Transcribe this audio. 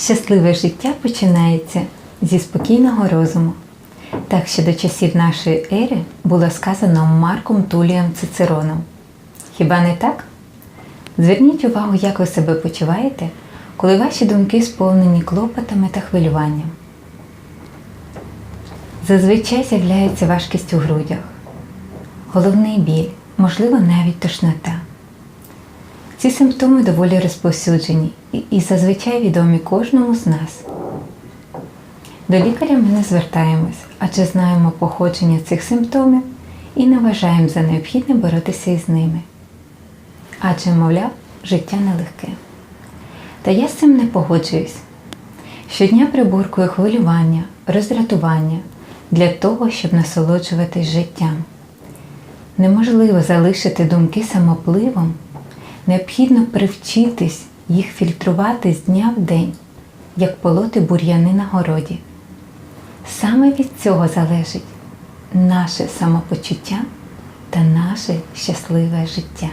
Щасливе життя починається зі спокійного розуму. Так ще до часів нашої ери було сказано Марком Тулієм Цицероном. Хіба не так? Зверніть увагу, як ви себе почуваєте, коли ваші думки сповнені клопотами та хвилюванням. Зазвичай з'являється важкість у грудях, головний біль, можливо, навіть тошнота. Ці симптоми доволі розповсюджені і- зазвичай відомі кожному з нас. До лікаря ми не звертаємось, адже знаємо походження цих симптомів і не вважаємо за необхідне боротися із ними. Адже, мовляв, життя нелегке. Та я з цим не погоджуюсь. Щодня приборкую хвилювання, роздратування для того, щоб насолоджуватись життям. Неможливо залишити думки самопливом, необхідно привчитись їх фільтрувати з дня в день, як полоти бур'яни на городі. Саме від цього залежить наше самопочуття та наше щасливе життя.